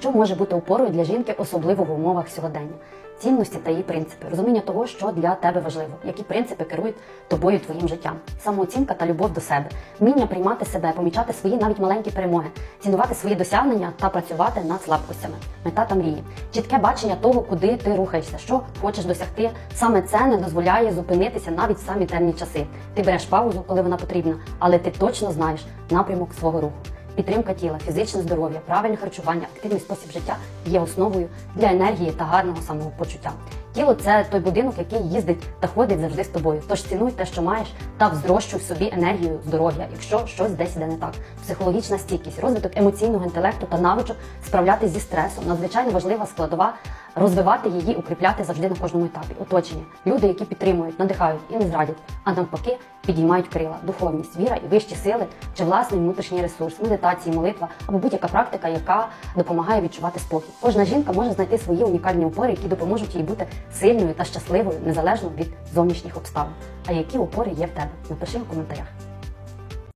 Що може бути опорою для жінки, особливо в умовах сьогодення? Цінності та її принципи, розуміння того, що для тебе важливо, які принципи керують тобою твоїм життям, самооцінка та любов до себе, вміння приймати себе, помічати свої навіть маленькі перемоги, цінувати свої досягнення та працювати над слабкостями, мета та мрії, чітке бачення того, куди ти рухаєшся, що хочеш досягти. Саме це не дозволяє зупинитися навіть в самі темні часи. Ти береш паузу, коли вона потрібна, але ти точно знаєш напрямок свого руху. Підтримка тіла, фізичне здоров'я, правильне харчування, активний спосіб життя є основою для енергії та гарного самопочуття. Тіло це той будинок, який їздить та ходить завжди з тобою. Тож цінуй те, що маєш, та вздрощуй в собі енергію здоров'я, якщо щось десь іде не так. Психологічна стійкість, розвиток емоційного інтелекту та навичок справлятися зі стресом надзвичайно важлива складова. Розвивати її, укріпляти завжди на кожному етапі. Оточення, люди, які підтримують, надихають і не зрадять, а навпаки, підіймають крила, духовність, віра і вищі сили, чи власний внутрішній ресурс, медитації, молитва або будь-яка практика, яка допомагає відчувати спокій. Кожна жінка може знайти свої унікальні опори, які допоможуть їй бути сильною та щасливою незалежно від зовнішніх обставин. А які опори є в тебе? Напиши в коментарях.